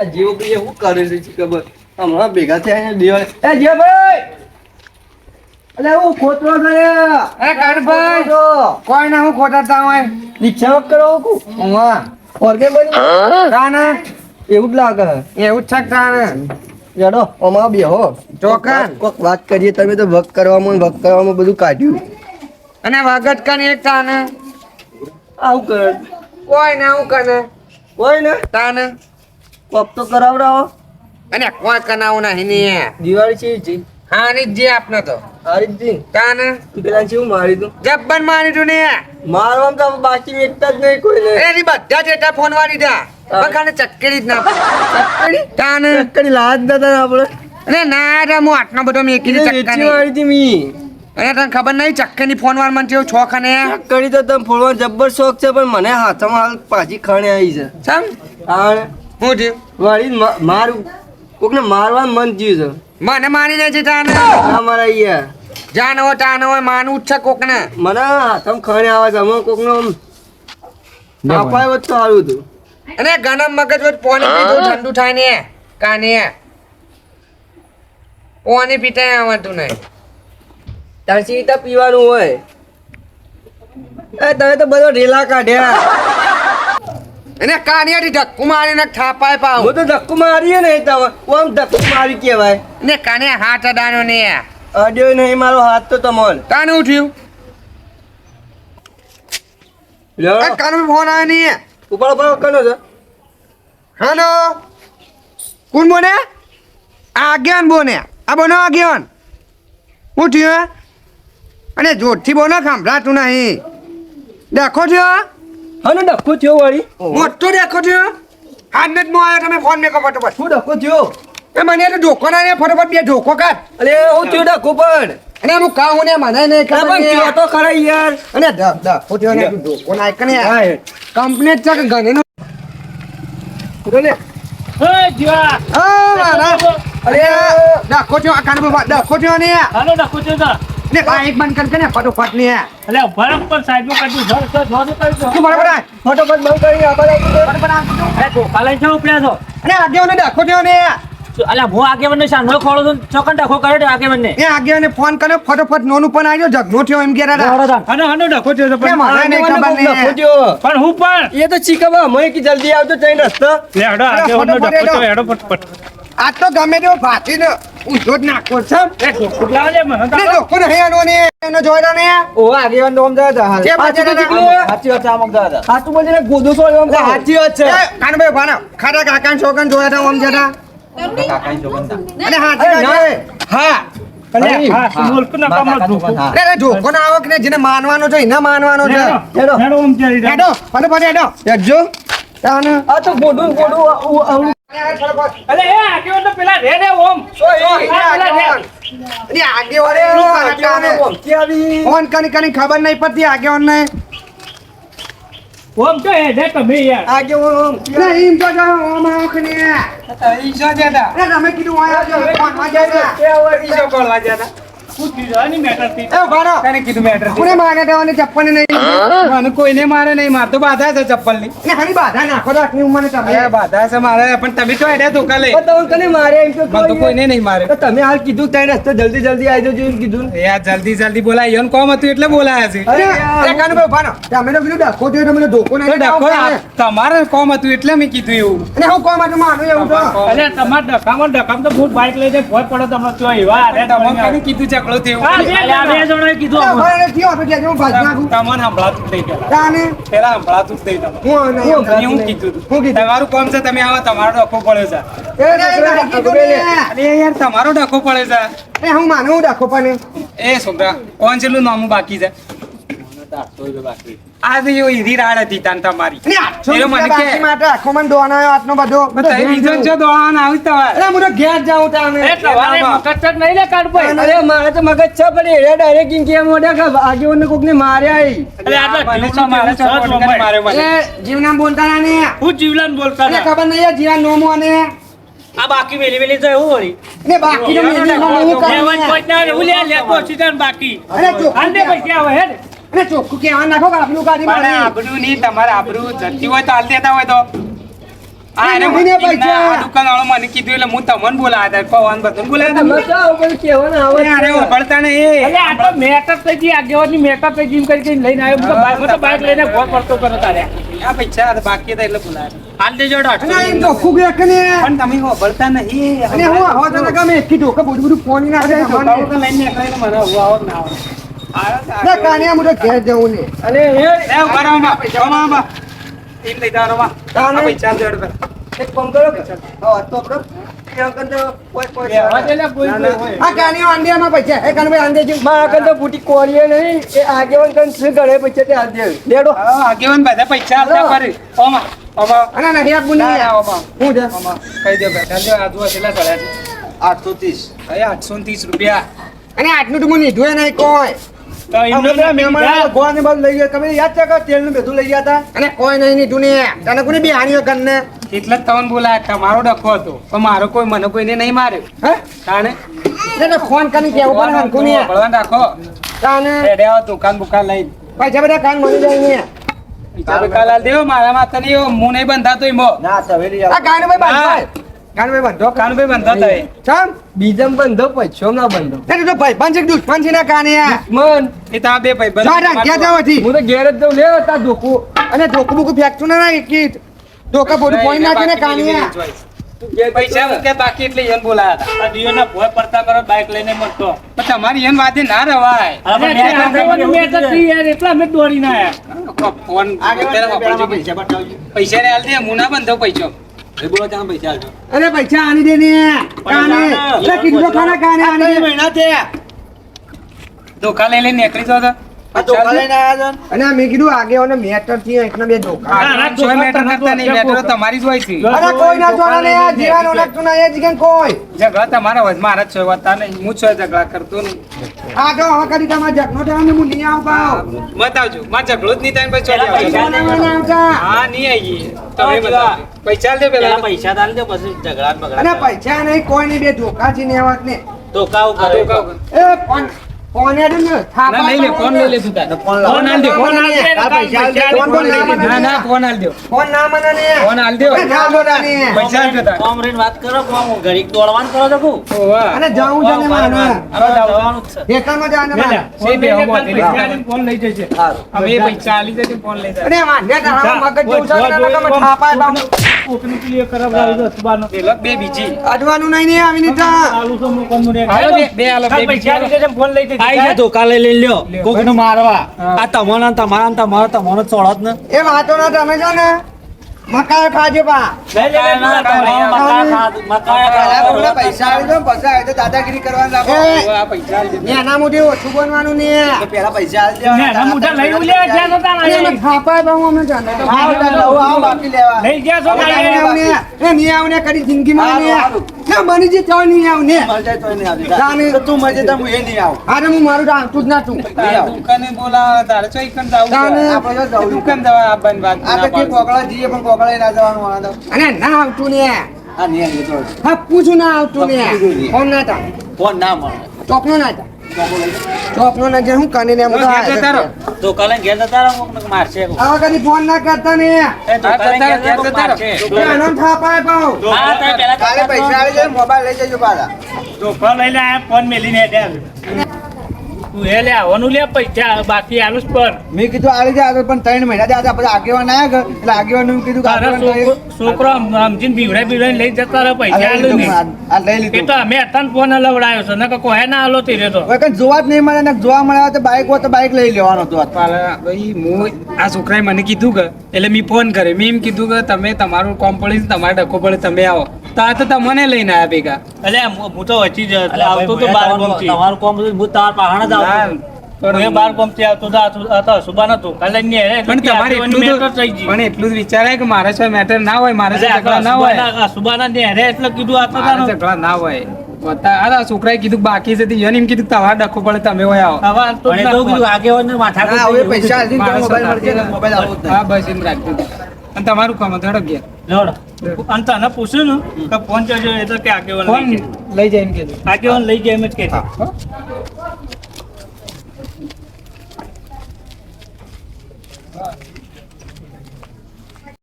આ જીવો પ્રિય શું કરે છે ખબર? હમણાં ભેગા થયા દિવાળી એ જીવાભાઈ અલે હું ખોતરો છે. એ કાનભાઈ કોઈ ના હું ખોટા તા હોય? દીક્ષા કરો કુ વાહ ઓર્ગે બની કાના એવું જ લાગે. એવું જ છે જડો અમારા બેહો ચોકન. કોક વાત કરીએ તમે તો વક કરવામાં વક કરવામાં બધું કાઢ્યું. અને વાગત કન એક તાને? આવું કર. કોઈ ના હું કને કોઈ ને તાને? કોક તો કરાવડાવો. અને કોઈ કનાવું નહીં ને દિવાળી છે જી. હા ની જે આપને તો. હારી જ જી. તાને? તું પેલા જેવું મારી તું જબ્બર મારી તું ને. મારવામ તો બાકી વેચતા જ નહીં કોઈને. એની બધા જેટા ફોન વાળી દા બખાને ચક્કરી જ ના ચક્કરી તાને? ચક્કરી લાજ દાદા આપણે. અરે ના રે હું આટલો બધો મેકી ચક્કરી વાળી હતી મી. અરે તને ખબર નહીં ચક્કરની ફોન વાર મને જેવો છોખ અને? ચક્કરી તો તમે ફોડવાનો જબ્બર શોખ છે પણ મને હાથમાં હાલ પાછી ખાણે આવી છે. સમ આણે હું થયું વાળી મારું કોકને મારવા મન થયું છે. મને મારી દે છે તાને. ના મારા અહીંયા જાન હોય તાન હોય માનવું જ છે કોકને. મને હાથમ ખાણે આવે છે અમે કોકનો અપાય તો સારું હતું. અને ગરમ મગજ વચ્ચે પાણી પીધું ઠંડુ થાય ને કાને પાણી પીતા આવતું નહીં. તરસી તો પીવાનું હોય. એ તમે તો બધો ઢીલા કાઢ્યા અને કાનિયાથી ધક્કુ મારીને થાપાય પાવ હું તો ધક્કો મારીએ ને તમે આમ ધક્કો મારી કહેવાય. ને કાને હાથ અડાનો ને અડ્યો નહીં મારો હાથ તો તમોન કાને ઉઠ્યું? લ્યો. આ કાનો ફોન આવ્યો નહીં ઉપર ઉપર કનો છે. હેલો. કોણ બોને આગેવાન બોને આ બોનો આગેવાન. ઉઠ્યો અને જોરથી બોલો સાંભળાતું નહીં. દેખો થયો હનો ડખો થયો વાળી. મોટો ડખો થયો? હાથ જ મો આવ્યો તમે ફોન મેકો ફટોફટ. શું ડખો થયો? એ મને તો ઢોકો ના ને ફટોફટ બે ઢોકો કાઢ અરે હું થયો ડખો પણ. અને હું કહું ને મને ને ખબર પણ ને. થયો તો ખરા યાર. અને ધ ધ ફોટ્યો ને ઢોકો ને હા કંપની જ છે કે ગણીનું બોલે. એ જીવા. હા મારા. અરે ડખો થયો આ કાન બાબા ડખો થયો ને હાલો ડખો તા. ને બાઈક બંધ કર કે ને ફટોફટ ને. એટલે ભરમ પર સાઈડમાં કાઢી ધર ધર ધર કરી દો શું બરાબર આ? ફટોફટ બંધ કરી આપણે ફટોફટ આ તો અરે તો કાલે જાઓ ઉપડ્યા છો? અને આગેવાને ડખો થયો ને. અલા હું આગેવાનને નો ખોળો તો ચોકન ડખો કર્યો તે આગેવાનને? એ આગેવાને ફોન કર્યો ફટોફટ નોનું પણ આવ્યો ઝઘડો થયો એમ કેરા અને અને ડખો થયો પણ મારે ને ખબર થયો? પણ હું પણ? એ તો ચીકવા મય કી જલ્દી આવજો જઈને રસ્તો. લે હડો આગેવાનનો ડખો થયો હેડો ફટફટ. આ તો ગમે તેવો ભાતીને. ઊંધો જ નાખો છે? એ ઢોકું લાવે મને ને લોકો નહીં ને એનો જોયેલો ને? ઓ આગેવાન નો સમજાય હાલ જે બાજુ સાચી સાચી વાત આમ સમજાય તા સાચું બોલીને ગોદો સો એમ સાચી વાત છે. કાનભાઈ ભાના છોકન જોયા ઓમ જતા હા જેને માનવાનો છે એને માનવાનો છે. હેડો હેડો ઓમ ચાલી હેડો ફટાફટ હેડો. હેડજો. તાને આ તો ગોડું ગોડું આવું- આવું. તો ખબર નહીં પડતી આગેવાન ને ઓમ તો હે દે તમે યાર. તો જો ઓમ આવક ને અરે તમે કીધું આયા છો ફોનમાં જાય ને. મેટરથી એ ભારો કોને મારે દેવાની ચપ્પલ નહીં? મને કોઈને મારે નહીં. મારે તો બાધા છે ચપ્પલની ખાલી બાધા નાખો તો આટલી ઉંમરે તમે. બાધા છે મારે. પણ તમે તો હેડ્યા ધોકા લઈ. પણ મારે એમ તો કોઈને નહીં મારે. તમે હાલ કીધું તઈ રસ્તો જલ્દી જલ્દી આવી જજો એમ કીધું યાર જલ્દી જલ્દી બોલાય. કોમ હતું એટલે બોલાયા છે. અરે. અરે ભાનો તમે તો કીધું ડખો થયો તમે ધોકો નહીં ડખો તમારે કોમ હતું એટલે મેં કીધું એવું. અને હું કોમ માટે માનું એવું તો. કોમ. તમાર ડકામાં ડકામ તો ભૂત બાઈક લઈને ભોય પડો તમે તો એવા અરે તમને કોને કીધું ચકડો થયું હા બે જણાએ કીધું અરે અમને. ભાઈ, થયો કે હું ભાજી નાખું તમને સંભળાતું જ નહીં પેલા. તાને? પેલા સંભળાતું જ નહીં તમને. હું નહીં હું કીધું હું કીધું? તમારું કોમ છે તમે આવો તમારો ડખો પડ્યો છે. અરે યાર તમારો ડખો પડે છે. એ હું માનું હું ડખો પણ એ છોકરા કોણ છેલ્લું નામું બાકી છે? આ તો રાડ હતી તાન તમારી. એ મને કે- બાકી માટે આખો મને દોવાનો આવ્યો બધો તમે બીજો છો દોડાવાના આવી જ અરે હું ઘેર જાઉં તાને એ તમારે મકર નહીં લે કાઢભાઈ અરે મારે તો મગજ છે પણ એરિયા ડાયરેક્ટ ઇન કેમ મોઢા કે આગેવાન કોકને માર્યા ઈ. અરે આ તો મારે કેવું સહજ ચોપડી વમાય. મારે મને. એ બોલતા ના. હું જીવલાન બોલતા ખબર નહીં જીવન નોમો અને આ બાકી વેલી વેલી તો એવું વળી ને બાકી તો મેલી નોમો હું કરું લેવા જ ના એવું લે લેતો સીધા બાકી. અરે ચોખ્ખું આને પૈસા આવે હેડ. અરે ચોખ્ખું કહેવા નાખો કે આપણું કાઢી મારી. આબરૂ નહીં તમારે આબરૂ જતી હોય તો હાલ દેતા હોય તો. હતા હતા. તો તો તો તો બાકી હતા એટલે બોલાવે. હાલ દેજો અને એમ ચોખ્ખું કે કે ને પણ તમે વળતા નહીં. અને હું આવો તને ગમે એકથી ઢોકા બધું બધું ફોન ના આવે તો લઈને નીકળીને મને આવું આવો ને આવો. તો ના, કાનિયા, મુડે તો ઘેર જવું ને અને એ એ ઊભા રહો, આમાં. આમાં, આમાં. એમ લઈ. તાને? આ પૈસા આપજો, હેડો. એક કામ કરો કે હા, તો કરો. એ અંકલ તો કોઈ- કોઈ બેહવા દે લે કોઈ ના, કોઈ ના. હોય. આ કાનિયા આંડિયામાં પૈસા એ કાનભાઈ આંડે છે મારા અંકલ તો બુટી કોરીએ નહીં એ આગેવાન કન શું કરે પછી તે આજે લેડો હા, આગેવાન બધા પૈસા આપતા ફરી. આમાં, આમાં. અને નહીં આપવું નહીં હું છે કહી દો, બેટા. આજુ કેટલા ચડ્યા છે? આઠસો ત્રીસ હવે 830 રૂપિયા. અને આટલું તો મને લીધું નહીં કોઈ તો એમને તો મહેમાન ગોવા ને બધું લઈ ગયા. તમે યાદ છે કે તેલનું બધું લઈ ગયા હતા? અને કોઈ નહીં લીધું ને તને કોને બી હાનિયો કરને એટલે તમને બોલાયા તમારો ડખો હતો. પણ મારો કોઈ મને કોઈને નહીં માર્યો. હે? ફોન કરી કેવું પણ ભગવાન રાખો દુકાન બુકાન લઈ પૈસા બધા કાન મળી જાય ને દેવો મારા માથા નહીં હું નહીં બંધાતો ઈમો ના તવેરી આ બાંધો કાનભાઈ બાંધો કાનભાઈ બંધાતો એ. ચમ બીજમ બંધો પૈસો ના બંધો એટલે તો ભાઈ પાંચ દુશ્મન છે ને કાનિયા મન એ તો બે ભાઈ જા જા, ક્યાં જાવ હતી હું તો ઘેર જ જઉં. લે તા ધોકું. અને ધોકું બોકું ફેંકતું ના ના એકીટ ધોકા બોડું પોઈ નાખે ને કાનિયા પૈસા મૂક્યા બાકી એટલે એને બોલાયા હતા. આ દિયોના ભોય પડતા કરો બાઈક લઈને મળતો. પણ તમારી એમ વાતે ના રવાય. તે યાર એટલા ફોન. પૈસા પૈસા ને હાલ દે હું ના બંધો પૈસો એ બોલો ત્યાં પૈસા આલજો અરે પૈસા આની દે ને કાને? એટલે કીધું ખાના કાને આની દે. મહિના તે ધોકા લઈ લઈને નીકળી જાઓ અને મેં કીધું આગે મેટરથી એકના બે ધોકા. ના, ના, આ કોઈ મેટર કરતા નહીં મેટર તમારી જ હોય છે. અરે કોઈ ના જોડા ને આ જીવાનું લાગતું ના એ જીગન કોઈ? ઝઘડા તમારા હોય મારા છે નહીં. હું જ ઝઘડા કરતો નહીં. આ તો હવે કદી તમારે જગનો ટાઈમ ને હું નહીં આવ પાવ બતાવજો મારે ઝઘડો જ નહીં થાય પછી હા નહીં તમે બધા પૈસા દે પેલા. પૈસા તાલ દે પછી ઝઘડા અને પૈસા નહીં કોઈ નહીં બે ધોકા છે ને વાત ને. તો કાવ ધોકા એ ફોન એ ને થાપા ના લે ફોન લઈ લે તું તાર. ફોન ફોન આલ દે ફોન આલ દે. પૈસા આલ દે. ફોન. ના, ના ફોન આલ દો. ફોન ના મને ને ફોન આલ દો. ના જોડા ને પૈસા આલ દો તાર. કોમરીન વાત કરો કોમ ઘડીક દોડવાનું કરો તો કુ અને જાઉં છે ને મારે. જવાનું છે. હેઠળમાં જવાને મારે. સે બે હો બોલ ફોન લઈ જશે હવે પૈસા આલી દેજે ફોન લઈ જા અરે વાંધે તારા મગજ જેવું છે ને નકર થાપા બાપ. કોકની પેલી એક ખરાબ લાવી દો બે બીજી. અડવાનું નહીં ને આવી નીતા આલુ તો હું કોમ રે. બે- બે બે પૈસા બીજા. લીધે ફોન લઈ જશે આઈ જતો કાલે લઈ લઈ લ્યો. કોક કોકને મારવા. હા. આ તમારા ને તમારા ને તમારા તમારો ચોળત ને. એ વાતો ના તમે છો ને. મકાય ખાજો બા. લે ના પૈસા આવી દો પછી આવી તો દાદાગીરી કરવાનું રાખો. પૈસા. એના મોઢે ઓછું બનવાનું ને પેલા પૈસા આલ ને, એના મોઢા લઈ ઉલ્યા જ્યાં નતા અને લાયા. અમે થાપા બાપુ અમે જાણે આવ આવ બાકી લેવા. લઈ ગયા છો એ. નિયાવને કરી જિંદગીમાં ને. ના મને જે થયો નહીં આવ ને. મજા તો નહીં. જાને. તો તું મજે તો હું એ નહીં આવ. અરે હું મારું તો આવતું જ ના તું. દુકાને બોલાવા તારે છો કણ જાવ? આપણે જો જવું દુકાન દવા આપવાની વાત આ કે. કોકળા જઈએ પણ કોકળા ના જવાનું આના અને ના આવતું ને. આ નહીં આવતું હા પૂછું ના આવતું ને. ફોન ના તા ફોન ના મળે. ચોકનો ના તા કોકળો લઈ જા. ચોકનો ના જે હું કને ને રહો. ધોકા લઈને ઘેર જતા રહો, કોકને મારશે. આવા કદી ફોન ના કરતા ને એ ધોકા લઈને ઘેર જતા રહો, જતા આનો થાપાય પાવ હા, તો પેલા કાલે પૈસા આવી જાય મોબાઈલ લઈ જજો પાછા ધોકા લઈને આયા, ફોન મેલીને હેડ્યા. તું એ લે આવવાનું લે પૈસા બાકી આલું જ પર મેં કીધું આવી જાય પણ ત્રણ મહિના. થયા પછી આગેવાન આવ્યા કે એટલે આગેવાન કીધું કે છોકરો- સમજીને બીવડાઈ બીવડાઈને લઈ જતા રહે પૈસા લઈ આલું નહીં. એ તો અમે અત્યારે ફોન લવડાયો છે નકર કોહે ના આલો તે રહ્યો તો. હવે કંઈ જોવા જ નહીં મળે ને જોવા મળે તો બાઈક હોય તો બાઈક લઈ લેવાનો હતો ભાઈ હું આ છોકરાએ મને કીધું કે એટલે મેં ફોન કર્યો. મેં એમ કીધું કે તમે તમારું કોમ પડી તમારે ડખો પડે તમે આવો. તો તો તમને લઈને આવ્યા ભેગા. એટલે હું હું તો વચ્ચે જ આવતો તો બાર ગામથી. તમારું કોમ હું તાર પાહણ જ આવતો હું એ બાર ગામથી આવતો તો આ તો- આ તો સુબાનો ધોકા લઈને નહીં હેડે. પણ તમારે એટલું મેટર થઈ તો પણ એટલું જ વિચારાય કે મારા સિવાય મેટર ના હોય મારા એટલે સિવાય ઝઘડા ના હોય. સુબાના- આ સુબાના નહીં એટલે કીધું આ તો ઝઘડા ના હોય. બતા આ છોકરાએ કીધું બાકી છે એમ કીધું તમારે ડખો પડે તમે હોય આવો. હવે આ તો પણ એ તો કીધું આગેવાનને માથા હવે પૈસા આલી દીધા, માણસો મોબાઈલ મળશે ને મોબાઈલ આવો જ નહીં. હા બસ એમ રાખજો. અને તમારું કામ હતું ગયા. અને તને પૂછ્યું ને કે ફોન કરજો એ તો કે આગેવાન લઈ જાય. એમ કીધું આગેવાન લઈ જાય એમ જ કે. હો?